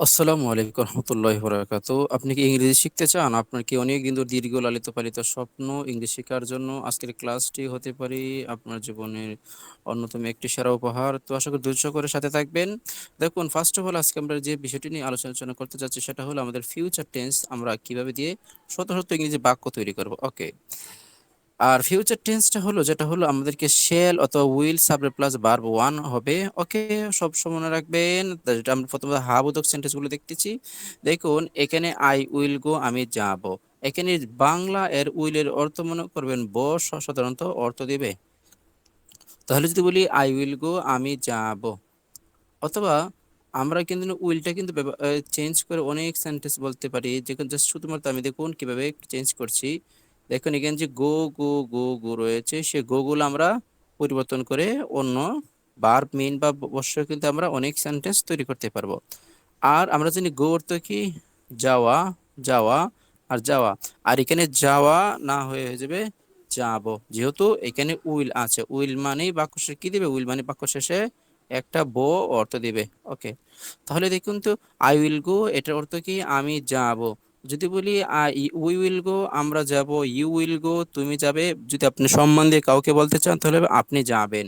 আসসালামু আলাইকুম রহমতুল্লাহি বরাকাত আপনি কি ইংরেজি শিখতে চান? আপনার কি অনেক দিন ধরে দীর্ঘ লালিত পালিত স্বপ্ন ইংরেজি শেখার জন্য আজকের ক্লাসটি হতে পারে আপনার জীবনের অন্যতম একটি সেরা উপহার। তো আশা করি ধৈর্য করে সাথে থাকবেন। দেখুন ফার্স্ট অফ অল আজকে আমরা যে বিষয়টি নিয়ে আলোচনা করতে যাচ্ছি সেটা হলো আমাদের ফিউচার টেন্স আমরা কীভাবে দিয়ে শত শত ইংরেজি বাক্য তৈরি করব। ওকে আর ফিউচার টেন্সটা হলো, যেটা হলো আমাদেরকে শেল অথবা will subject plus verb one হবে। ওকে সব সময় রাখবেন, যেটা আমরা প্রথমে হাবোধক সেন্টেন্সগুলো দেখতেছি। দেখুন, এখানে আই উইল গো আমি যাব। এখানে বাংলা এর উইলের অর্থ মনে করবেন ব সাধারণত অর্থ দিবে। তাহলে যদি বলি আই উইল গো আমি যাব। অথবা আমরা কিন্তু উইলটা কিন্তু চেঞ্জ করে অনেক সেন্টেন্স বলতে পারি। যেখানে জাস্ট শুধুমাত্র আমি দেখুন কীভাবে চেঞ্জ করছি। দেখুন, এখানে যে গো গো গো গো রয়েছে, সে গো গুলো আমরা পরিবর্তন করে অন্য বার মেইন বা বর্ষ কিন্তু আমরা অনেক সেন্টেন্স তৈরি করতে পারব। আর আমরা জানি গো অর্থ কি? যাওয়া যাওয়া আর যাওয়া। আর এখানে যাওয়া না হয়ে যাবে যাব। যেহেতু এখানে উইল আছে উইল মানে বাক্য শেষে কি দিবে? উইল মানে বাক্য শেষে একটা বো অর্থ দিবে। ওকে তাহলে দেখুন তো আই উইল গো এটার অর্থ কি? আমি যাব। যদি বলি উই উইল গো আমরা যাব ইউ উইল গো তুমি যাবে। যদি আপনি সম্মান দিয়ে কাউকে বলতে চান, তাহলে আপনি যাবেন।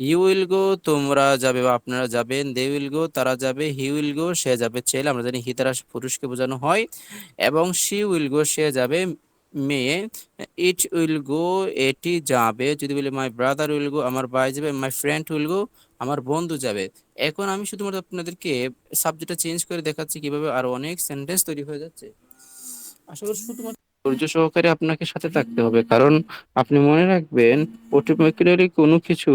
ইউ উইল গো তোমরা যাবে বা আপনারা যাবেন। দে উইল গো তারা যাবে। হি উইল গো সে যাবে। ছেলে, আমরা জানি হি দ্বারা পুরুষকে বোঝানো হয়। এবং শি উইল গো সে যাবে। মেয়ে ইট উইল গো এটি যাবে। যদি বলি মাই ব্রাদার উইল গো আমার ভাই যাবে। মাই ফ্রেন্ড উইল গো আমার বন্ধু যাবে। এখন আমি শুধুমাত্র আপনাদেরকে সাবজেক্টটা চেঞ্জ করে দেখাচ্ছি, কীভাবে আরও অনেক সেন্টেন্স তৈরি হয়ে যাচ্ছে। করি শুধুমাত্র ধৈর্য সহকারে আপনাকে সাথে থাকতে হবে। কারণ আপনি মনে রাখবেন কোনো কিছু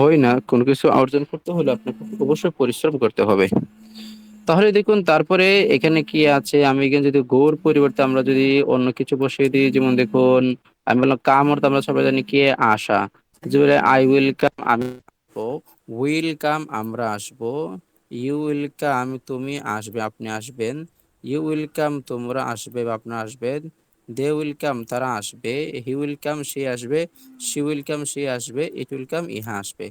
হয় না, কোনো কিছু অর্জন করতে হলে আপনাকে অবশ্যই পরিশ্রম করতে হবে। তাহলে দেখুন, তারপরে এখানে কি আছে? আমি এখানে যদি গোর পরিবর্তে আমরা যদি অন্য কিছু বসিয়ে দিই, যেমন দেখুন, আমি বললাম কাম অর্থ আমরা সবাই জানি কি আসা যে আই উইল কাম আমি উইল কাম আমরা আসব। ইউ উইল কাম তুমি আসবে, আপনি আসবেন। ইউ উইল কাম তোমরা আসবে বা আপনারা আসবেন। দে উইল কাম তারা আসবে। হি উইল কাম সে আসবে। সি উইল কাম সে আসবে। ইট উইল কাম ইহা আসবে।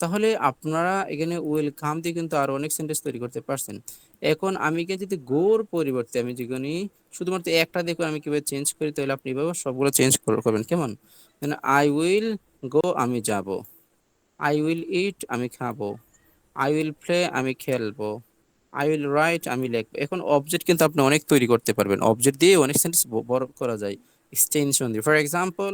তাহলে আপনারা এখানে উইল কাম দিয়ে কিন্তু আরও অনেক সেন্টেন্স তৈরি করতে পারছেন। এখন আমি যদি গোর পরিবর্তে আমি যেখানে শুধুমাত্র একটা দেখুন আমি কীভাবে চেঞ্জ করি, তাহলে আপনি এভাবে সবগুলো চেঞ্জ করবেন। কেমন? আই উইল গো আমি যাব। আই উইল ইট আমি খাব। আই উইল প্লে আমি খেলব। আই উইল রাইট আমি লিখব। এখন অবজেক্ট কিন্তু আপনি অনেক তৈরি করতে পারবেন। অবজেক্ট দিয়ে অনেক সেন্টেন্স বড় করা যায়। এক্সটেনশন দিয়ে। For example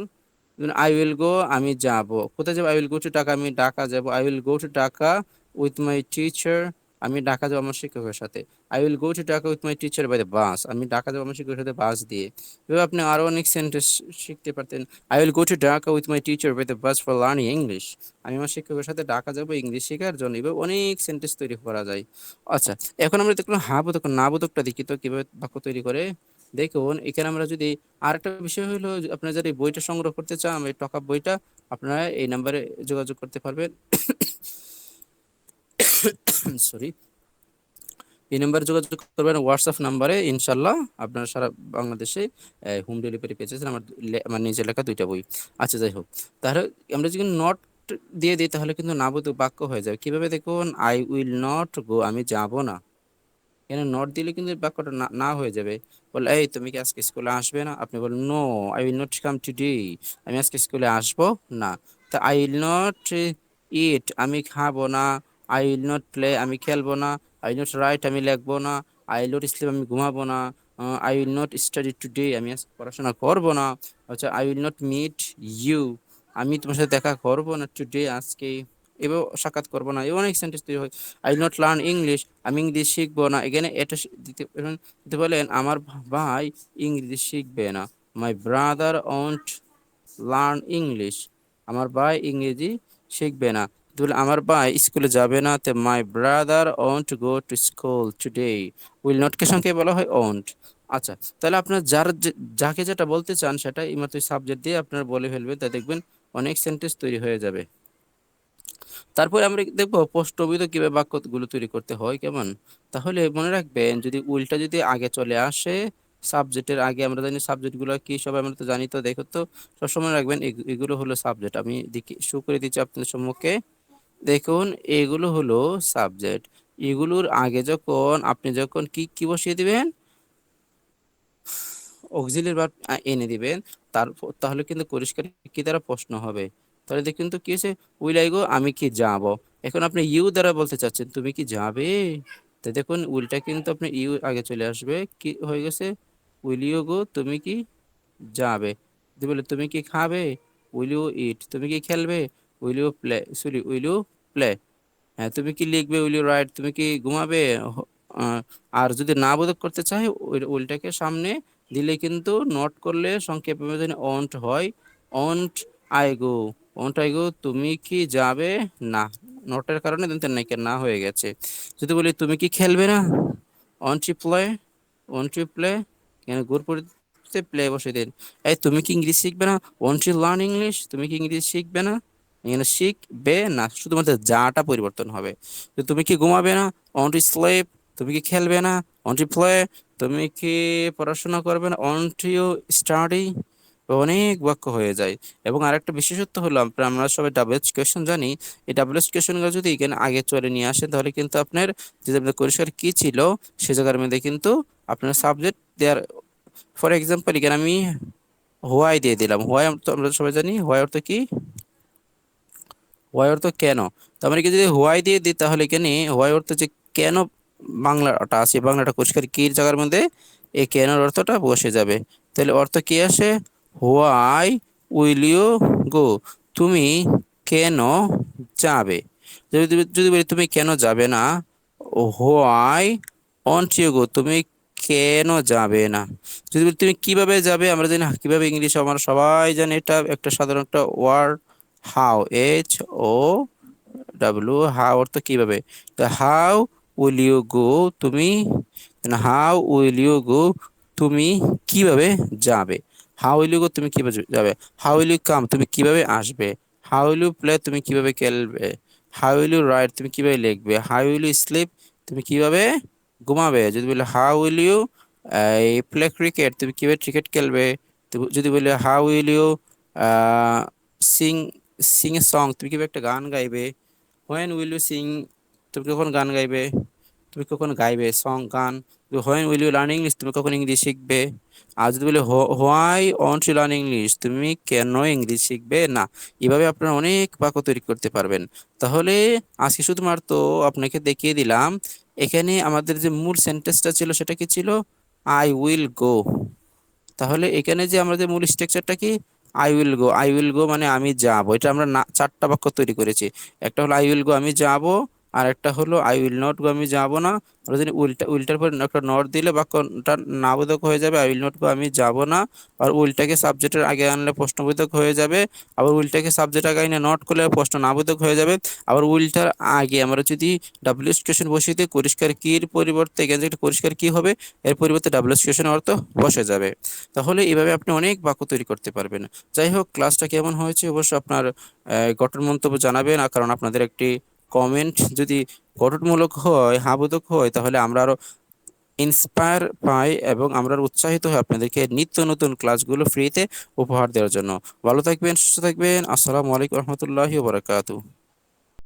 I will go আমি যাব। কোথায় যাব? আই উইল গো টু টাকা আমি ঢাকা যাব। I will go to Dhaka with my teacher আমি ঢাকা যাব আমার শিক্ষকের সাথে। I will go to Dhaka with my teacher by the bus আমি ঢাকা যাব আমার শিক্ষকের সাথে বাস দিয়ে। এভাবে আপনি আরও অনেক সেন্টেন্স শিখতে পারতেন। I will go to Dhaka with my teacher by the bus for learning English আমি আমার শিক্ষকের সাথে ঢাকা যাব ইংলিশ শেখার জন্য। এভাবে অনেক সেন্টেন্স তৈরি করা যায়। আচ্ছা এখন আমরা দেখলাম হা বোধক না বোধকটা দেখি তো কীভাবে বাক্য তৈরি করে। দেখুন, এখানে আমরা যদি আরেকটা বিষয় হলো, আপনারা যদি বইটা সংগ্রহ করতে চান, এই টকা বইটা, আপনারা এই নাম্বারে যোগাযোগ করতে পারবেন। সরি এই নাম্বারে যোগাযোগ করবেন হোয়াটসঅ্যাপ নাম্বারে ইনশাল্লাহ আপনারা সারা বাংলাদেশে হোম ডেলিভারি পেয়েছেন আমার আমার নিজের লেখা দুইটা বই। আচ্ছা যাই হোক। তাহলে আমরা যদি নট দিয়ে দিই, তাহলে কিন্তু নাবোধ বাক্য হয়ে যাবে। কীভাবে দেখুন? আই উইল নট গো আমি যাব না। এখানে নট দিলে কিন্তু বাক্যটা না হয়ে যাবে। বলে, এই, তুমি কি আজকে স্কুলে আসবে না? আপনি বলেন no I will not come today আমি আজকে স্কুলে আসব না। তা আই উইল নট ইট আমি খাব না। আই উইল নট প্লে আমি খেলব না। আই নট রাইট আমি লিখব না। আই নট স্লিপ আমি ঘুমাবো না। I will not study today আমি আজকে পড়াশোনা করব না। আচ্ছা I will not meet you আমি তোমার সাথে দেখা করব না টুডে আজকে। এবার সাক্ষাৎ করব না। এবার অনেক সেন্টেন্স তৈরি হয়। আই নট লার্ন ইংলিশ আমি ইংলিশ শিখব না। এখানে এটা দিতে দিতে বলেন, আমার ভাই ইংরেজি শিখবে না। My brother won't learn English আমার ভাই ইংরেজি শিখবে না। তাহলে আমার ভাই স্কুলে যাবে না, তে my brother won't go to school today will নটকে সঙ্গে বলা হয় ওন্ট আচ্ছা তাহলে আপনার যার যাকে যেটা বলতে চান সেটা ইমাত্র সাবজেক্ট দিয়ে আপনার বলে ফেলবেন তা দেখবেন অনেক সেন্টেন্স তৈরি হয়ে যাবে। তারপরে আমরা দেখব প্রশ্নবিদ কীভাবে বাক্যগুলো তৈরি করতে হয় কেমন? তাহলে মনে রাখবেন, যদি উল্টা যদি আগে চলে আসে সাবজেক্টের আগে আমরা জানি সাবজেক্টগুলো কি সব আমরা তো জানি, তো দেখো তো সবসময় রাখবেন এগুলো হলো সাবজেক্ট আমি দেখি শু করে দিচ্ছি আপনাদের সম্মুখে। দেখুন, এগুলো হলো সাবজেক্ট এগুলোর আগে যখন আপনি যখন কি কি বসিয়ে দিবেন? অক্সিলের ভার্ব এনে দিবেন। তারপর, তাহলে কিন্তু পরিষ্কার কি দ্বারা প্রশ্ন হবে? তাহলে দেখুন তো কি হয়েছে? উইল আই গো আমি কি যাব? এখন আপনি ইউ দ্বারা বলতে চাচ্ছেন, তুমি কি যাবে? তো দেখুন, উইলটা কিন্তু আপনি ইউ আগে চলে আসবে। কি হয়ে গেছে? উইল ইউ গো, তুমি কি যাবে? বলে, তুমি কি খাবে? উইল ইউ ইট, তুমি কি খেলবে? Will you play sorry will you play হ্যাঁ তুমি কি লিখবে? উইল ইউ রাইট তুমি কি ঘুমাবে? আর যদি না বোধক করতে চাই উইলটাকে সামনে দিলে কিন্তু নট করলে সংক্ষেপে যদি অন্ট হয়। Aunt I go aunt I go তুমি কি যাবে? না। নটের কারণে কিন্তু নাকি না হয়ে গেছে। যদি বলি, তুমি কি খেলবে না? Won't you play won't you play কেন গুর পরিতে প্লে বসে দিন। এই, তুমি কি ইংলিশ শিখবে না? ওন্ট ইউ লার্ন ইংলিশ তুমি কি ইংলিশ শিখবে না? এখানে শিখবে না, শুধুমাত্র যাটা পরিবর্তন হবে। তো তুমি কি ঘুমাবে না? ওন্ট ইউ স্লিপ তুমি কি খেলবে না? ওন্ট ইউ প্লে তুমি কি পড়াশোনা করবে না? ওন্ট ইউ স্টাডি অনেক বাক্য হয়ে যায়। এবং আরেকটা বিশেষত্ব হলো, আমরা সবাই ডাবল কোয়েশ্চেন জানি। এই ডাবল কোয়েশ্চেনগুলো যদি এখানে আগে চলে নিয়ে আসেন, তাহলে কিন্তু আপনার যে আপনার পরিষ্কার কি ছিল, সে জায়গার মধ্যে কিন্তু আপনার সাবজেক্ট দেওয়ার ফর এক্সাম্পল এখানে আমি হোয়াই দিয়ে দিলাম। হোয়াই আমরা সবাই জানি হোয়াই অর্থ কি? হোয়াই অর্থ কেন? তো আমরা কি যদি হোয়াই দিয়ে দিই তাহলে এখানে হোয়াই অর্থ যে কেন বাংলাটা আছে, বাংলাটা পরিষ্কার কি জায়গার মধ্যে? এই কেনর অর্থটা বসে যাবে। তাহলে অর্থ কি আসে? Why will you go? তুমি কেন যাবে? যদি যদি বলি তুমি কেন যাবে না, হোয়াই অন্ট ইউ গো? তুমি কেন যাবে না? যদি বলি তুমি কীভাবে যাবে? আমরা জানি কীভাবে ইংলিশ আমরা সবাই জানি এটা একটা সাধারণ একটা word. How H O W how অর্থ কীভাবে? হাউ উইল ইউ গো তুমি হাউ উইল ইউ গো তুমি কীভাবে যাবে? হাউ উইল ইউ গো তুমি কীভাবে যাবে? হাউ উইল ইউ কাম তুমি কীভাবে আসবে? হাউ উইল ইউ প্লে তুমি কীভাবে খেলবে? হাউ উইল ইউ রাইট তুমি কীভাবে লিখবে? হাউ উইল ইউ স্লিপ তুমি কীভাবে ঘুমাবে? যদি বলে how will you play cricket তুমি কীভাবে ক্রিকেট খেলবে? যদি বলে how will you sing sing a song তুমি কীভাবে একটা গান গাইবে? হোয়েন উইল ইউ সিং তুমি কখন গান গাইবে? তুমি কখন গাইবে? সং গান। When will you learn English তুমি কখন ইংলিশ শিখবে? আর যদি বলে why won't you learn English তুমি কেন ইংলিশ শিখবে? না, এভাবে আপনারা অনেক বাক্য তৈরি করতে পারবেন। তাহলে আজকে শুধুমাত্র আপনাকে দেখিয়ে দিলাম, এখানে আমাদের যে মূল সেন্টেন্সটা ছিল সেটা কি ছিল? আই উইল গো তাহলে এখানে যে আমাদের মূল স্ট্রাকচারটা কি? I will go I will go মানে আমি যাব। এটা আমরা না, চারটা বাক্য তৈরি করেছি। একটা হলো আই উইল গো আমি যাব। আর একটা হলো আই উইল নট গো আমি যাব না। আর যদি উল্টা, উল্টার পর একটা নট দিলে বাক্যটা নাবোধক হয়ে যাবে আই উইল নট গো আমি যাব না। আর উল্টাকে সাবজেক্টের আগে আনলে প্রশ্নবোধক হয়ে যাবে। আবার উল্টাকে সাবজেক্ট আগে আনে নট করলে প্রশ্ন নাবোধক হয়ে যাবে। আবার উল্টার আগে আমরা যদি ডাব্লিউ স্টেশন বসিয়ে দিই, পরিষ্কার কির পরিবর্তে, এখানে একটা পরিষ্কার কি হবে, এর পরিবর্তে ডাব্লিউ কোয়েশন অর্থ বসে যাবে। তাহলে এইভাবে আপনি অনেক বাক্য তৈরি করতে পারবেন। যাই হোক ক্লাসটা কেমন হয়েছে অবশ্য আপনার গঠন মন্তব্য জানাবেন। কারণ আপনাদের একটি কমেন্ট যদি গঠনমূলক হয়, হাবোধক হয়, তাহলে আমরা আরও ইন্সপায়ার পাই এবং আমরা উৎসাহিত হই আপনাদেরকে নিত্য নতুন ক্লাসগুলো ফ্রিতে উপহার দেওয়ার জন্য। ভালো থাকবেন, সুস্থ থাকবেন। আসসালামু আলাইকুম রহমতুল্লাহি বারাকাতু